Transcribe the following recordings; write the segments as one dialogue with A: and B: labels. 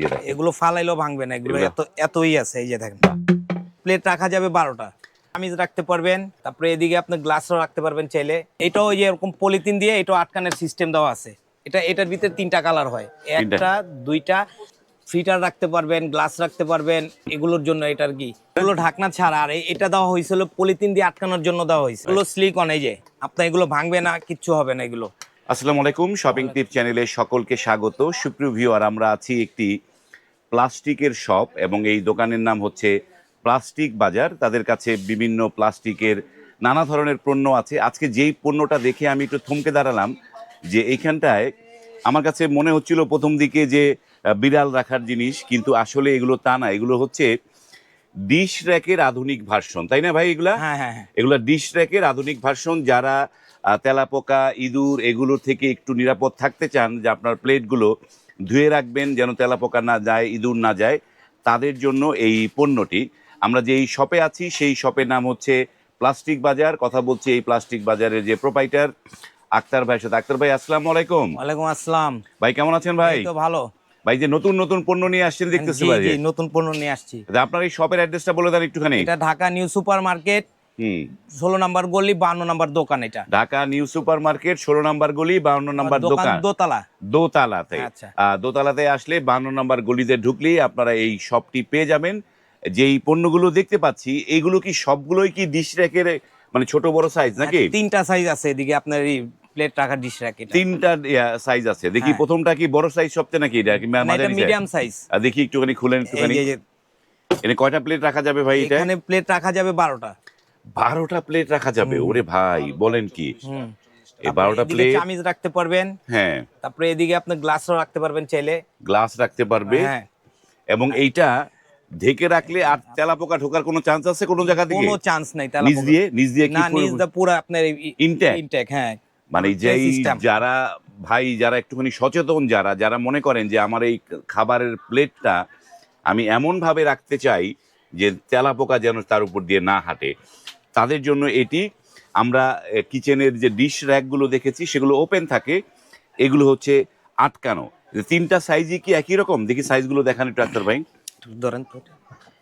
A: ইয়ে মানে এগুলো ভাঙবে না এগুলো এত এতই আছে এই যে দেখেন প্লেট রাখা যাবে বারোটা রাখতে পারবেন তারপরে এদিকে আপনি গ্লাসও রাখতে পারবেন চাইলে এটাও ওই যে এরকম পলিথিন দিয়ে সিস্টেম দেওয়া আছে এটা এটার ভিতরে তিনটা কালার হয় একটা দুইটা ফিটার রাখতে পারবেন গ্লাস রাখতে পারবেন এগুলোর জন্য এটার কি এগুলো ঢাকনা ছাড়া আর এটা দেওয়া হয়েছিল পলিথিন দিয়ে আটকানোর জন্য দেওয়া হয়েছে এগুলো স্লিক অন এই যে আপনার এগুলো ভাঙবে না কিচ্ছু হবে না এগুলো
B: আসসালামু আলাইকুম শপিং টিপ চ্যানেলে সকলকে স্বাগত সুপ্রিয় ভিউয়ার আমরা আছি একটি প্লাস্টিকের শপ এবং এই দোকানের নাম হচ্ছে প্লাস্টিক বাজার তাদের কাছে বিভিন্ন প্লাস্টিকের নানা ধরনের পণ্য আছে আজকে যেই পণ্যটা দেখে আমি একটু থমকে দাঁড়ালাম যে এইখানটায় আমার কাছে মনে হচ্ছিল প্রথম দিকে যে বিড়াল রাখার জিনিস কিন্তু আসলে এগুলো তা না এগুলো হচ্ছে ডিশ র্যাকের আধুনিক ভার্সন তাই না ভাই এগুলা হ্যাঁ, হ্যাঁ, হ্যাঁ। এগুলো ডিশ র্যাকের আধুনিক ভার্সন যারা তেলাপোকা ইঁদুর এগুলো থেকে একটু নিরাপদ থাকতে চান যে আপনার প্লেটগুলো ধুয়ে রাখবেন যেন তেলাপোকা না যায় ইঁদুর না যায় তাদের জন্য এই পণ্যটি আমরা যেই শপে আছি সেই শপের নাম হচ্ছে প্লাস্টিক বাজার কথা বলছি এই প্লাস্টিক বাজারের যে প্রোপাইটার আক্তার ভাই সাথে আক্তার ভাই আসসালাম আলাইকুম
A: ওয়ালাইকুম আসসালাম
B: ভাই কেমন আছেন ভাই তো ভালো ভাই যে নতুন নতুন পণ্য নিয়ে আসছেন দেখতেছি ভাই
A: নতুন পণ্য নিয়ে আসছি
B: আপনার এই শপের অ্যাড্রেসটা বলে দেন একটুখানি
A: এটা ঢাকা নিউ সুপার মার্কেট ষোলো নাম্বার গলি বাউন্ন নাম্বার দোকান এটা
B: ঢাকা নিউ সুপার মার্কেট ষোলো নাম্বার গলি বাউন্ন নাম্বার দোকান দোতলা দোতলাতে আচ্ছা। দোতলাতে আসলে বাউন্ন নাম্বার গলিতে ঢুকলেই আপনারা এই শপটি পেয়ে যাবেন যেই পণ্যগুলো দেখতে পাচ্ছি এইগুলো কি সবগুলোই কি ডিশ র্যাকের মানে ছোট বড় সাইজ আচ্ছা, নাকি
A: তিনটা সাইজ আছে এদিকে আপনার এই প্লেট রাখা ডিশ রাখি
B: তিনটা সাইজ আছে দেখি হ্যাঁ। প্রথমটা কি বড় সাইজ সবচেয়ে নাকি এটা মিডিয়াম সাইজ দেখি একটুখানি খুলেন একটুখানি এখানে কয়টা প্লেট রাখা যাবে ভাই এটা
A: এখানে প্লেট রাখা যাবে বারোটা
B: বারোটা প্লেট রাখা যাবে ওরে ভাই বলেন কি
A: এই বারোটা প্লেট চামিজ রাখতে পারবেন হ্যাঁ তারপরে এদিকে আপনি গ্লাসও রাখতে পারবেন চাইলে
B: গ্লাস রাখতে পারবে হ্যাঁ এবং এইটা ঢেকে রাখলে আর তেলা পোকা ঢোকার কোনো চান্স আছে কোনো জায়গা থেকে
A: কোনো চান্স নাই
B: তেলা নিজ দিয়ে নিজ দিয়ে কি না
A: নিজ দা পুরো আপনার ইনটেক ইনটেক
B: হ্যাঁ মানে যেই যারা ভাই যারা একটুখানি সচেতন যারা যারা মনে করেন যে আমার এই খাবারের প্লেটটা আমি এমনভাবে রাখতে চাই যে তেলা পোকা যেন তার উপর দিয়ে না হাঁটে তাদের জন্য এটি আমরা কিচেনের যে ডিশ র্যাকগুলো দেখেছি সেগুলো ওপেন থাকে এগুলো হচ্ছে আটকানো তিনটা সাইজই কি একই রকম দেখি সাইজগুলো দেখান একটু আক্তার ভাই ধরেন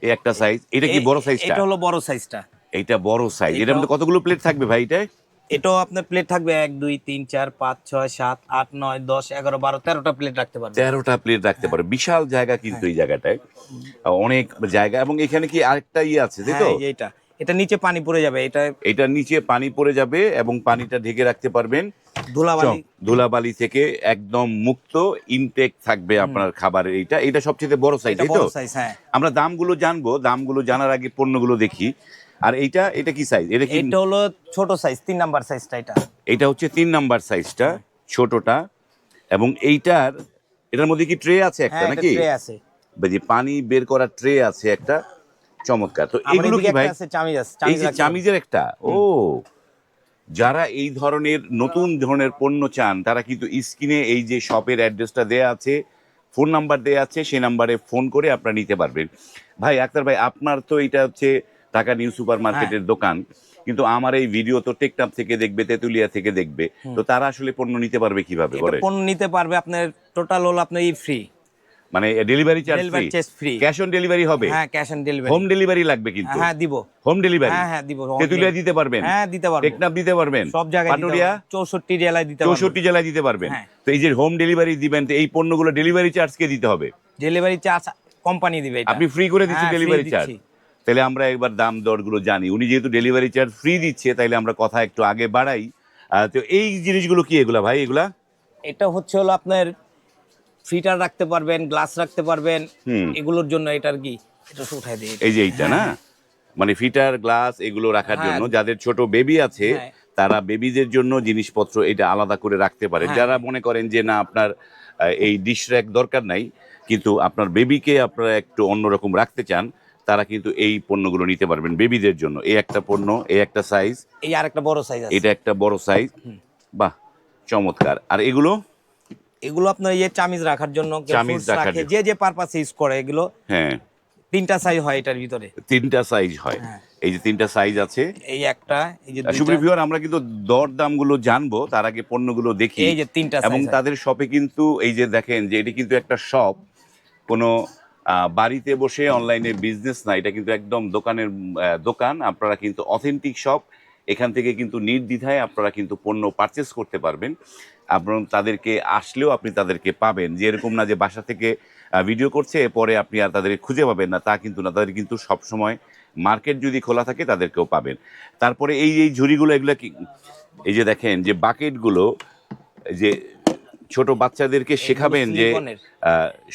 B: এই একটা সাইজ এটা কি বড় সাইজটা এটা
A: হলো বড় সাইজটা
B: এটা বড় সাইজ এটার মধ্যে কতগুলো প্লেট থাকবে ভাই এটা
A: এটাও আপনার প্লেট থাকবে এক দুই তিন চার পাঁচ ছয় সাত আট নয় দশ এগারো বারো তেরোটা প্লেট রাখতে পারবে
B: তেরোটা প্লেট রাখতে পারে হ্যাঁ। বিশাল জায়গা কিন্তু এই হ্যাঁ। জায়গাটায় অনেক জায়গা এবং এখানে কি আরেকটা ইয়ে আছে তাই তো হ্যাঁ,
A: এটা এটা নিচে পানি পড়ে যাবে
B: এটা এটা নিচে পানি পড়ে যাবে এবং পানিটা ঢেকে রাখতে পারবেন ধুলাবালি ধুলাবালি থেকে একদম মুক্ত ইনটেক থাকবে আপনার খাবারের এইটা এটা সবচেয়ে বড় সাইজ আমরা দামগুলো জানবো দামগুলো জানার আগে পণ্যগুলো দেখি আর এইটা এটা কি সাইজ
A: এটা কি এটা হলো ছোট সাইজ তিন নাম্বার সাইজটা এটা
B: এটা হচ্ছে তিন নাম্বার সাইজটা ছোটটা এবং এইটার এটার মধ্যে কি ট্রে আছে একটা হ্যাঁ, নাকি ট্রে আছে যে পানি বের করার ট্রে আছে একটা চমৎকার তো এগুলো কি ভাই চামিজ আছে এই যে চামিজের একটা ও যারা এই ধরনের নতুন ধরনের পণ্য চান তারা কিন্তু স্ক্রিনে এই যে শপের অ্যাড্রেসটা দেয়া আছে ফোন নাম্বার দেয়া আছে সেই নাম্বারে ফোন করে আপনারা নিতে পারবেন ভাই আক্তার ভাই আপনার তো এটা হচ্ছে ঢাকা নিউ সুপার মার্কেটের হ্যাঁ। দোকান কিন্তু আমার এই ভিডিও তো টেকটাপ থেকে দেখবে তেতুলিয়া থেকে দেখবে তো তারা আসলে পণ্য নিতে পারবে কিভাবে
A: পণ্য নিতে পারবে আপনার টোটাল হল আপনার এই ফ্রি
B: মানে delivery charge free cash on delivery হবে
A: হ্যাঁ cash on delivery
B: home delivery লাগবে কিন্তু হ্যাঁ দিব হোম ডেলিভারি হ্যাঁ হ্যাঁ দিব তেতুলিয়া দিতে পারবেন হ্যাঁ দিতে পারবেন টেকনাফ দিতে পারবেন
A: সব জায়গায় পাটুরিয়া 64 জেলায় দিতে পারবেন
B: 64 জেলায় দিতে পারবেন তো এই যে হোম ডেলিভারি দিবেন তো এই পণ্যগুলো ডেলিভারি চার্জ কে দিতে হবে
A: ডেলিভারি চার্জ কোম্পানি দিবে
B: আপনি ফ্রি করে দিচ্ছেন ডেলিভারি হ্যাঁ, চার্জ তাহলে আমরা একবার দাম দরগুলো জানি উনি যেহেতু ডেলিভারি চার্জ ফ্রি দিচ্ছে তাইলে আমরা কথা একটু আগে বাড়াই তো এই জিনিসগুলো কি এগুলা ভাই এগুলা
A: এটা হচ্ছে হলো আপনার ফিটার রাখতে পারবেন গ্লাস রাখতে পারবেন এগুলোর জন্য এটার কি এটা উঠাই দিই
B: এই যে এইটা না হ্যাঁ, হ্যাঁ। মানে ফিটার গ্লাস এগুলো রাখার হ্যাঁ। জন্য যাদের ছোট বেবি আছে তারা বেবিদের জন্য জিনিসপত্র এটা আলাদা করে রাখতে পারে যারা মনে করেন যে না আপনার এই ডিশ র্যাক দরকার নাই কিন্তু আপনার বেবিকে আপনারা একটু অন্যরকম রাখতে চান তারা কিন্তু এই পণ্যগুলো নিতে পারবেন বেবিদের জন্য এই একটা পণ্য এই একটা সাইজ
A: এই আর একটা বড় সাইজ
B: এটা একটা বড় সাইজ বাহ চমৎকার আর এগুলো
A: এগুলো আপনার ইয়ে চামিজ রাখার জন্য চামিজ রাখার যে যে পারপাসে ইউজ করে এগুলো হ্যাঁ তিনটা সাইজ হয় এটার ভিতরে
B: তিনটা সাইজ হয় হ্যাঁ। এই যে তিনটা সাইজ আছে এই একটা এই যে সুপ্রিয় ভিউয়ার আমরা কিন্তু দরদাম গুলো জানবো তার আগে পণ্যগুলো দেখি এই যে তিনটা এবং তাদের শপে কিন্তু এই যে দেখেন যে এটি কিন্তু একটা শপ কোনো বাড়িতে বসে অনলাইনে বিজনেস না এটা কিন্তু একদম দোকানের দোকান আপনারা কিন্তু অথেন্টিক শপ এখান থেকে কিন্তু নির্দ্বিধায় আপনারা কিন্তু পণ্য পারচেস করতে পারবেন এবং তাদেরকে আসলেও আপনি তাদেরকে পাবেন যে এরকম না যে বাসা থেকে ভিডিও করছে পরে আপনি আর তাদের খুঁজে পাবেন না তা কিন্তু না তাদের কিন্তু সবসময় মার্কেট যদি খোলা থাকে তাদেরকেও পাবেন তারপরে এই এই ঝুড়িগুলো এগুলো কি এই যে দেখেন যে বাকেটগুলো যে ছোট বাচ্চাদেরকে শেখাবেন যে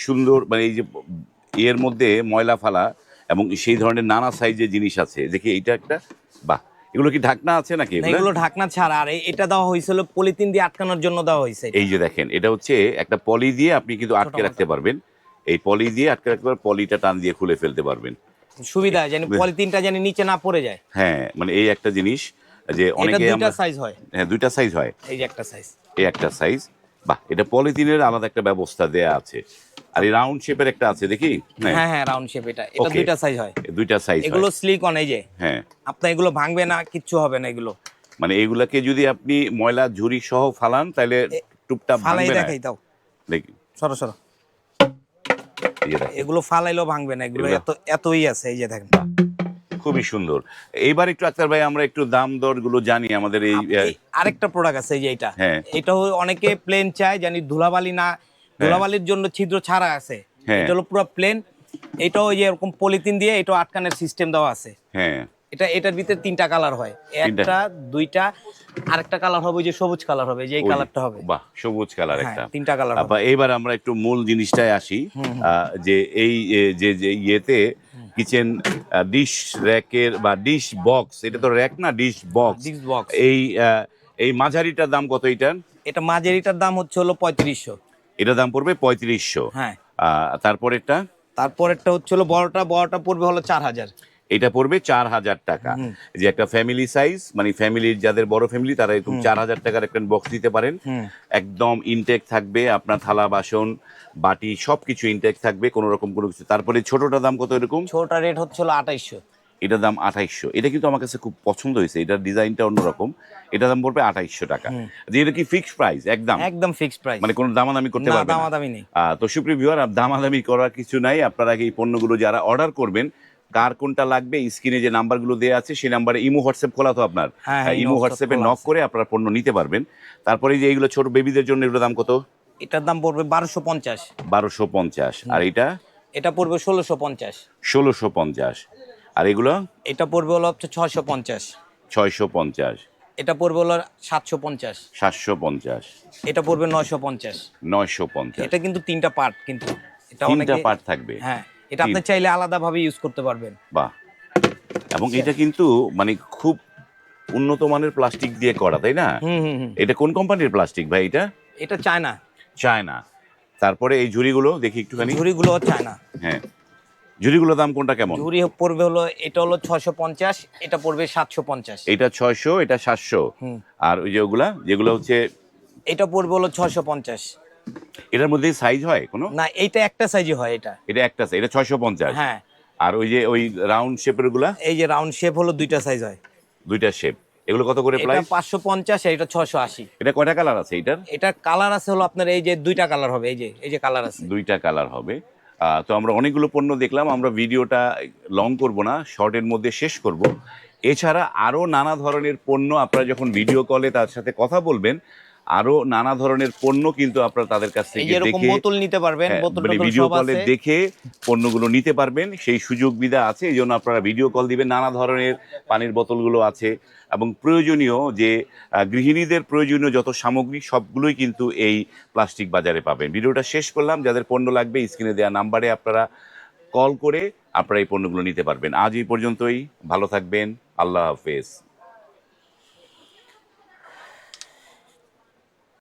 B: সুন্দর মানে এই যে এর মধ্যে ময়লা ফালা এবং সেই ধরনের নানা সাইজের জিনিস আছে দেখি এইটা একটা বাহ এগুলো কি ঢাকনা আছে নাকি
A: এগুলো ঢাকনা ছাড়া আর এটা দেওয়া হয়েছিল পলিথিন দিয়ে আটকানোর জন্য দেওয়া হয়েছে
B: এই যে দেখেন এটা হচ্ছে একটা পলি দিয়ে আপনি কিন্তু আটকে রাখতে পারবেন এই পলি দিয়ে আটকে রাখতে পারবেন পলিটা টান দিয়ে খুলে ফেলতে পারবেন
A: সুবিধা জানি পলিথিনটা জানি নিচে না পড়ে যায়
B: হ্যাঁ মানে এই একটা জিনিস যে
A: অনেকে সাইজ হয়
B: হ্যাঁ দুইটা সাইজ হয় এই যে একটা সাইজ এই একটা সাইজ বাহ এটা পলিথিনের আলাদা একটা ব্যবস্থা দেয়া আছে আর এই রাউন্ড শেপের একটা আছে দেখি
A: হ্যাঁ হ্যাঁ রাউন্ড শেপ এটা এটা দুইটা সাইজ হয়
B: দুইটা সাইজ এগুলো
A: স্লিক অন এই যে হ্যাঁ এগুলো ভাঙবে না কিচ্ছু হবে না এগুলো
B: মানে এগুলাকে যদি আপনি ময়লা সহ ফালান তাহলে দেখাই
A: দাও দেখি সরো সরো এগুলো ভাঙবে না এগুলো এত এতই আছে এই যে দেখেন
B: খুবই সুন্দর এইবার একটু আক্তার ভাই আমরা একটু দাম দর গুলো জানি আমাদের
A: এই আরেকটা প্রোডাক্ট আছে এই যে এটা হ্যাঁ এটা অনেকে প্লেন চায় জানি ধুলাবালি না হ্যাঁ। ধুলাবালির জন্য ছিদ্র ছাড়া আছে হ্যাঁ। এটা হলো পুরো প্লেন এটা ওই যে এরকম পলিথিন দিয়ে এটা আটকানের সিস্টেম দেওয়া আছে হ্যাঁ এটা এটার ভিতরে তিনটা কালার হয় একটা দুইটা আরেকটা কালার হবে যে সবুজ কালার হবে যে কালারটা হবে
B: বাহ সবুজ কালার হ্যাঁ, একটা
A: তিনটা কালার হবে
B: এবার আমরা একটু মূল জিনিসটায় আসি যে এই যে যে ইয়েতে কিচেন ডিশ র্যাকের বা ডিশ বক্স এটা তো র্যাক না ডিশ বক্স ডিশ বক্স এই এই মাঝারিটার দাম কত এটার
A: এটা মাঝারিটার দাম হচ্ছে হলো পঁয়ত্রিশশো
B: এটা দাম পড়বে পঁয়ত্রিশশো হ্যাঁ তারপরেরটা
A: তারপরেরটা হচ্ছে হলো বড়টা বড়টা পড়বে হলো চার হাজার
B: এটা পড়বে চার হাজার টাকা যে একটা ফ্যামিলি সাইজ মানে ফ্যামিলির যাদের বড় ফ্যামিলি তারা এরকম চার হাজার টাকার একটা বক্স দিতে পারেন একদম ইনটেক থাকবে আপনার থালা বাসন বাটি সবকিছু ইনটেক থাকবে কোনো রকম কোনো কিছু তারপরে ছোটটা দাম কত এরকম
A: ছোটটা রেট হচ্ছে হলো আঠাইশশো
B: এটার দাম আঠাইশশো এটা কিন্তু আমার কাছে খুব পছন্দ হয়েছে এটার ডিজাইনটা অন্যরকম এটার দাম পড়বে আঠাইশশো টাকা যে এটা কি ফিক্স প্রাইস একদম
A: একদম ফিক্স প্রাইস মানে
B: কোনো দামাদামি করতে পারবে না দামাদামি নেই তো সুপ্রিয় ভিউয়ার দামাদামি করার কিছু নাই আপনারা এই পণ্যগুলো যারা অর্ডার করবেন কার কোনটা লাগবে স্ক্রিনে যে নাম্বারগুলো দেওয়া আছে সেই নাম্বারে ইমো হোয়াটসঅ্যাপ খোলা তো আপনার হ্যাঁ, হ্যাঁ, হ্যাঁ, ইমো হোয়াটসঅ্যাপে নক করে আপনারা পণ্য নিতে পারবেন তারপরে যে এইগুলো ছোট বেবিদের জন্য এগুলোর দাম কত
A: এটার দাম পড়বে বারোশো পঞ্চাশ
B: বারোশো পঞ্চাশ আর এটা
A: এটা পড়বে ষোলোশো পঞ্চাশ
B: ষোলোশো পঞ্চাশ আর এগুলো
A: এটা পড়বে হলো হচ্ছে ছয়শো পঞ্চাশ
B: ছয়শো পঞ্চাশ
A: এটা পড়বে হলো সাতশো পঞ্চাশ
B: সাতশো পঞ্চাশ
A: এটা পড়বে নয়শো পঞ্চাশ
B: নয়শো পঞ্চাশ
A: এটা কিন্তু তিনটা পার্ট কিন্তু
B: এটা অনেকটা পার্ট থাকবে
A: হ্যাঁ এটা আপনি চাইলে আলাদাভাবে ইউজ করতে পারবেন
B: বাহ এবং এটা কিন্তু মানে খুব উন্নত মানের প্লাস্টিক দিয়ে করা তাই না এটা কোন কোম্পানির প্লাস্টিক ভাই এটা এটা চায়না চায়না তারপরে এই ঝুড়িগুলো দেখি একটুখানি
A: ঝুড়িগুলো চায়না
B: হ্যাঁ ঝুড়িগুলোর দাম কোনটা কেমন
A: ঝুড়ি পড়বে হলো এটা হলো ছয়শো পঞ্চাশ এটা পড়বে সাতশো পঞ্চাশ
B: এটা ছয়শো এটা সাতশো আর ওই যে ওগুলা যেগুলো হচ্ছে
A: এটা পড়বে হলো ছয়শো পঞ্চাশ
B: এটার মধ্যে সাইজ হয় কোনো
A: না এইটা একটা সাইজই হয় এটা
B: এটা একটা সাইজ এটা ছয়শো পঞ্চাশ হ্যাঁ আর ওই যে ওই রাউন্ড শেপের গুলা
A: এই যে রাউন্ড শেপ হলো দুইটা সাইজ হয়
B: দুইটা শেপ এগুলো কত করে প্রাইস
A: পাঁচশো পঞ্চাশ আর ছশো আশি
B: এটা কয়টা কালার আছে এটার
A: এটা কালার আছে হলো আপনার এই যে দুইটা কালার হবে এই যে এই যে কালার আছে
B: দুইটা কালার হবে তো আমরা অনেকগুলো পণ্য দেখলাম আমরা ভিডিওটা লং করব না শর্টের মধ্যে শেষ করব এছাড়া আরও নানা ধরনের পণ্য আপনারা যখন ভিডিও কলে তার সাথে কথা বলবেন আরো নানা ধরনের পণ্য কিন্তু আপনারা তাদের কাছ থেকে দেখে
A: বোতল নিতে পারবেন
B: ভিডিও হ্যাঁ, কলে মানে দেখে পণ্যগুলো নিতে পারবেন সেই সুযোগ বিধা আছে এই জন্য আপনারা ভিডিও কল দিবেন নানা ধরনের পানির বোতলগুলো আছে এবং প্রয়োজনীয় যে গৃহিণীদের প্রয়োজনীয় যত সামগ্রী সবগুলোই কিন্তু এই প্লাস্টিক বাজারে পাবেন ভিডিওটা শেষ করলাম যাদের পণ্য লাগবে স্ক্রিনে দেওয়া নাম্বারে আপনারা কল করে আপনারা এই পণ্যগুলো নিতে পারবেন আজ এই পর্যন্তই ভালো থাকবেন আল্লাহ হাফেজ